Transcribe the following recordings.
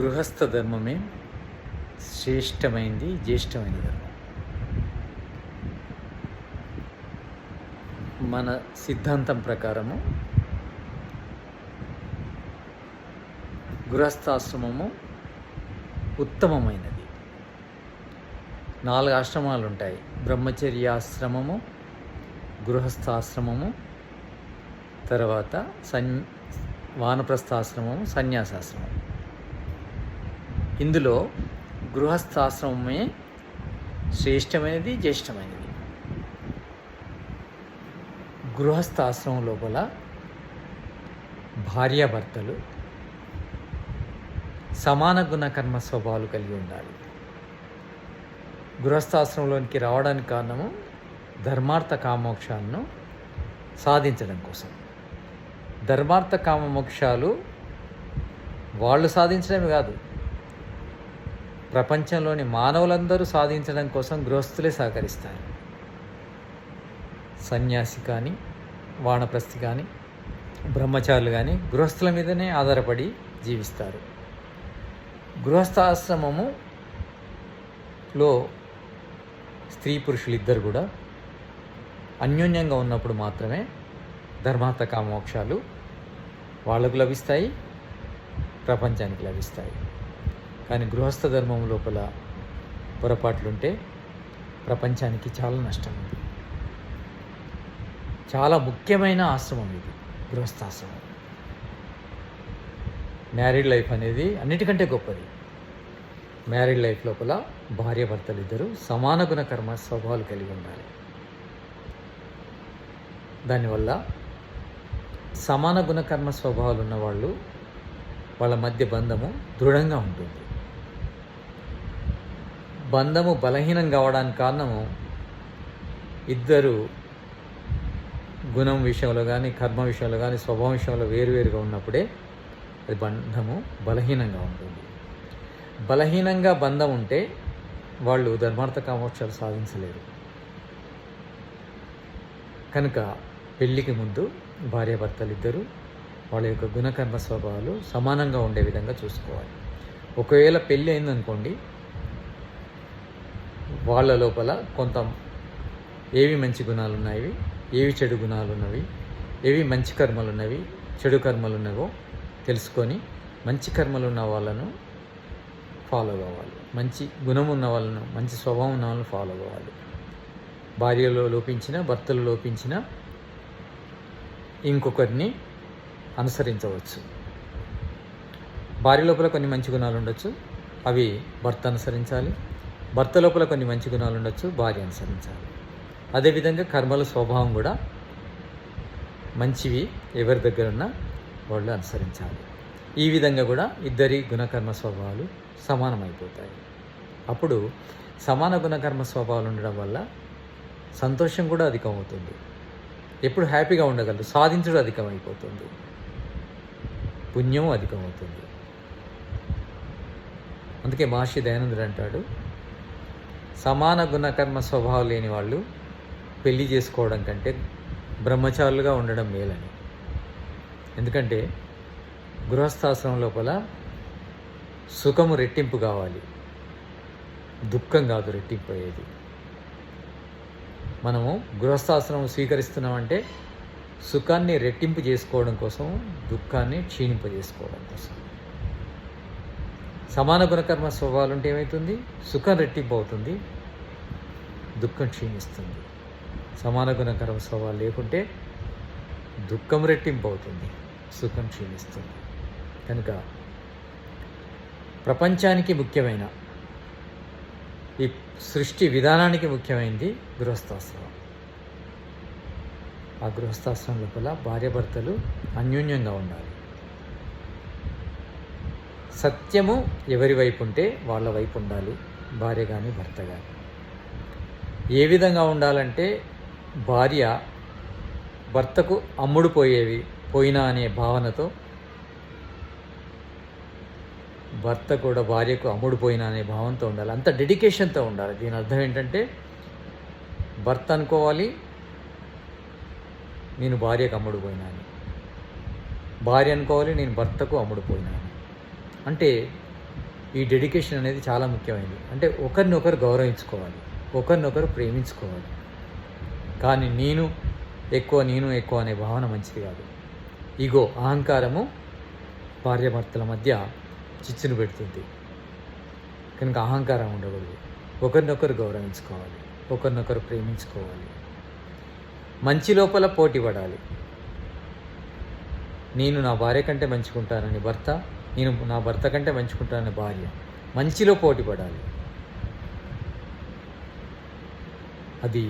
గృహస్థ ధర్మమే శ్రేష్టమైంది జ్యేష్టమైన ధర్మం మన సిద్ధాంతం ప్రకారము గృహస్థాశ్రమము ఉత్తమమైనది. నాలుగు ఆశ్రమాలు ఉంటాయి బ్రహ్మచర్యాశ్రమము గృహస్థాశ్రమము తర్వాత సన్ వానప్రస్థాశ్రమము సన్యాసాశ్రమం ఇందులో గృహస్థాశ్రమమే శ్రేష్టమైనది జ్యేష్టమైనది. గృహస్థాశ్రమం లోపల భార్యాభర్తలు సమాన గుణ కర్మ స్వభావాలు కలిగి ఉండాలి. గృహస్థాశ్రమంలోనికి రావడానికి కారణము ధర్మార్థ కామోక్షాలను సాధించడం కోసం. ధర్మార్థ కామ మోక్షాలు వాళ్ళు సాధించడమే కాదు ప్రపంచంలోని మానవులందరూ సాధించడం కోసం గృహస్థులే సహకరిస్తారు. సన్యాసి కానీ వానప్రస్థి కానీ బ్రహ్మచారులు కానీ గృహస్థుల మీదనే ఆధారపడి జీవిస్తారు. గృహస్థాశ్రమములో స్త్రీ పురుషులు ఇద్దరు కూడా అన్యోన్యంగా ఉన్నప్పుడు మాత్రమే ధర్మార్థ కామోక్షాలు వాళ్ళకు లభిస్తాయి ప్రపంచానికి లభిస్తాయి. కానీ గృహస్థ ధర్మం లోపల పొరపాట్లుంటే ప్రపంచానికి చాలా నష్టం. ఉంది చాలా ముఖ్యమైన ఆశ్రమం ఇది గృహస్థాశ్రమం. మ్యారీడ్ లైఫ్ అనేది అన్నిటికంటే గొప్పది. మ్యారీడ్ లైఫ్ లోపల భార్యాభర్తలు ఇద్దరు సమాన గుణ కర్మ స్వభావాలు కలిగి ఉండాలి. దానివల్ల సమాన గుణకర్మ స్వభావాలు ఉన్నవాళ్ళు వాళ్ళ మధ్య బంధము దృఢంగా ఉంటుంది. బంధము బలహీనం కావడానికి కారణము ఇద్దరు గుణం విషయంలో కానీ కర్మ విషయంలో కానీ స్వభావం విషయంలో వేరువేరుగా ఉన్నప్పుడే అది బంధము బలహీనంగా ఉంటుంది. బలహీనంగా బంధం ఉంటే వాళ్ళు ధర్మార్థ కామోక్షాలు సాధించలేరు. కనుక పెళ్ళికి ముందు భార్యాభర్తలు ఇద్దరు వాళ్ళ యొక్క గుణకర్మ స్వభావాలు సమానంగా ఉండే విధంగా చూసుకోవాలి. ఒకవేళ పెళ్ళి అయిందనుకోండి వాళ్ళ లోపల కొంత ఏవి మంచి గుణాలు ఉన్నాయి ఏవి చెడు గుణాలు ఉన్నవి ఏవి మంచి కర్మలు ఉన్నవి చెడు కర్మలు ఉన్నవో తెలుసుకొని మంచి కర్మలు ఉన్న వాళ్ళను ఫాలో కావాలి మంచి గుణం ఉన్న వాళ్ళను మంచి స్వభావం ఉన్న వాళ్ళను ఫాలో కావాలి భార్యలో లోపించిన భర్తలు లోపించిన ఇంకొకరిని అనుసరించవచ్చు. భార్య లోపల కొన్ని మంచి గుణాలు ఉండొచ్చు అవి భర్త అనుసరించాలి భర్త లోపల కొన్ని మంచి గుణాలు ఉండొచ్చు భార్య అనుసరించాలి. అదేవిధంగా కర్మల స్వభావం కూడా మంచివి ఎవరి దగ్గర ఉన్నా వాళ్ళు అనుసరించాలి. ఈ విధంగా కూడా ఇద్దరి గుణకర్మ స్వభావాలు సమానమైపోతాయి. అప్పుడు సమాన గుణకర్మ స్వభావాలు ఉండడం వల్ల సంతోషం కూడా అధికమవుతుంది. ఎప్పుడు హ్యాపీగా ఉండగలరు సాధించడం అధికమైపోతుంది. పుణ్యం అధికమవుతుంది. అందుకే మహర్షి దయానందుడు అంటాడు సమాన గుణకర్మ స్వభావం లేని వాళ్ళు పెళ్ళి చేసుకోవడం కంటే బ్రహ్మచారులుగా ఉండడం మేలని. ఎందుకంటే గృహస్థాశ్రమం లోపల సుఖము రెట్టింపు కావాలి. దుఃఖం కాదు రెట్టింపు అయ్యేది. మనము గృహస్థాశ్రమం స్వీకరిస్తున్నామంటే సుఖాన్ని రెట్టింపు చేసుకోవడం కోసం దుఃఖాన్ని క్షీణింపజేసుకోవడం కోసం. సమాన గుణకర్మ స్వభావాలు ఉంటే ఏమవుతుంది సుఖం రెట్టింపు అవుతుంది దుఃఖం క్షీణిస్తుంది. సమాన గుణకర్మ స్వభావాలు లేకుంటే దుఃఖం రెట్టింపు అవుతుంది సుఖం క్షీణిస్తుంది. కనుక ప్రపంచానికి ముఖ్యమైన ఈ సృష్టి విధానానికి ముఖ్యమైనది గృహస్థాశ్రమం. ఆ గృహస్థాశ్రమం లోపల భార్యాభర్తలు అన్యోన్యంగా ఉండాలి. సత్యము ఎవరి వైపు ఉంటే వాళ్ళ వైపు ఉండాలి భార్య కానీ భర్త కానీ ఏ విధంగా ఉండాలంటే భార్య భర్తకు అమ్ముడు పోయేవి పోయినా అనే భావనతో భర్త కూడా భార్యకు అమ్ముడు పోయినా అనే భావంతో ఉండాలి. అంత డెడికేషన్తో ఉండాలి. దీని అర్థం ఏంటంటే భర్త అనుకోవాలి నేను భార్యకు అమ్ముడు పోయినా అని. భార్య అనుకోవాలి నేను భర్తకు అమ్ముడు పోయినా అని. అంటే ఈ డెడికేషన్ అనేది చాలా ముఖ్యమైనది. అంటే ఒకరినొకరు గౌరవించుకోవాలి. ఒకరినొకరు ప్రేమించుకోవాలి. కానీ నేను ఎక్కువ నేను ఎక్కువ అనే భావన మంచిది కాదు. ఇగో అహంకారము భార్యాభర్తల మధ్య చిచ్చును పెడుతుంది. కనుక అహంకారం ఉండకూడదు. ఒకరినొకరు గౌరవించుకోవాలి. ఒకరినొకరు ప్రేమించుకోవాలి. మంచి లోపల పోటీ పడాలి. నేను నా భార్య కంటే మంచుకుంటానని భర్త నేను నా భర్త కంటే మంచుకుంటానని భార్య. మంచిలో పోటీ పడాలి. అది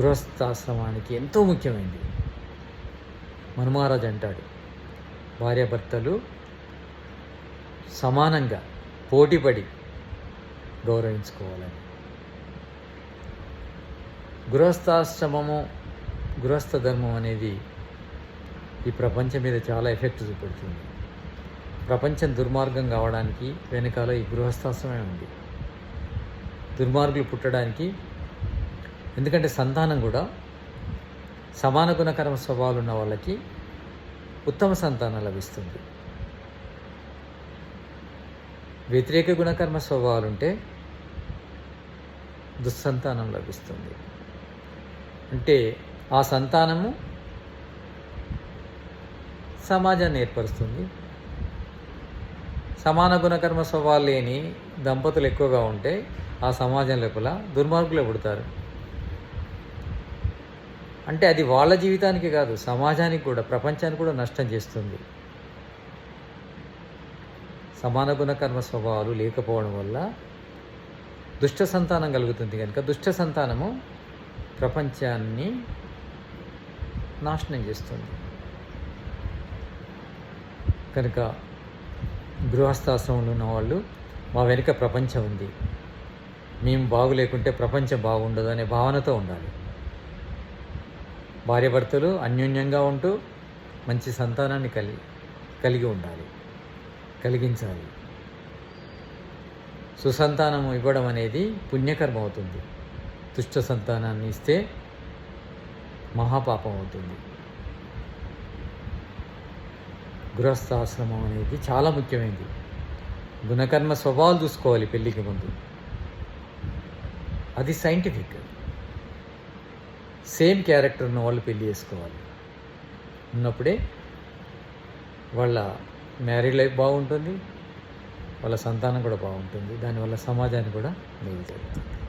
గృహస్థాశ్రమానికి ఎంతో ముఖ్యమైనది మనుమహారాజు అంటాడు భార్యాభర్తలు సమానంగా పోటీపడి గౌరవించుకోవాలని. గృహస్థాశ్రమము గృహస్థ ధర్మం అనేది ఈ ప్రపంచం మీద చాలా ఎఫెక్ట్ చూపెడుతుంది. ప్రపంచం దుర్మార్గం కావడానికి వెనకాల ఈ గృహస్థాశ్రమే ఉంది. దుర్మార్గులు పుట్టడానికి ఎందుకంటే సంతానం కూడా సమాన గుణకరమ స్వభావాలు ఉన్న వాళ్ళకి ఉత్తమ సంతానం లభిస్తుంది. వ్యతిరేక గుణకర్మ స్వభావాలు ఉంటే దుస్సంతానం లభిస్తుంది. అంటే ఆ సంతానము సమాజాన్ని ఏర్పరుస్తుంది. సమాన గుణకర్మ స్వభావాలు లేని దంపతులు ఎక్కువగా ఉంటే ఆ సమాజం లోపల దుర్మార్గులే పుడతారు. అంటే అది వాళ్ళ జీవితానికి కాదు సమాజానికి కూడా ప్రపంచానికి కూడా నష్టం చేస్తుంది. సమాన గుణకర్మ స్వభావాలు లేకపోవడం వల్ల దుష్ట సంతానం కలుగుతుంది కనుక దుష్ట సంతానము ప్రపంచాన్ని నాశనం చేస్తుంది. కనుక గృహస్థాశ్రమంలో ఉన్నవాళ్ళు మా వెనుక ప్రపంచం ఉంది. మేము బాగులేకుంటే ప్రపంచం బాగుండదు అనే భావనతో ఉండాలి. భార్యాభర్తలు అన్యోన్యంగా ఉంటూ మంచి సంతానాన్ని కలిగి కలిగి ఉండాలి. కలిగించాలి. సుసంతానం ఇవ్వడం అనేది పుణ్యకర్మ అవుతుంది. దుష్ట సంతానాన్ని ఇస్తే మహాపాపం అవుతుంది. గృహస్థాశ్రమం అనేది చాలా ముఖ్యమైనది గుణకర్మ స్వభావాలు చూసుకోవాలి పెళ్ళికి ముందు. అది సైంటిఫిక్ సేమ్ క్యారెక్టర్ ఉన్న వాళ్ళు పెళ్ళి చేసుకోవాలి. ఉన్నప్పుడే వాళ్ళ మ్యారీడ్ లైఫ్ బాగుంటుంది. వాళ్ళ సంతానం కూడా బాగుంటుంది. దానివల్ల సమాజానికి కూడా మేలు జరుగుతుంది.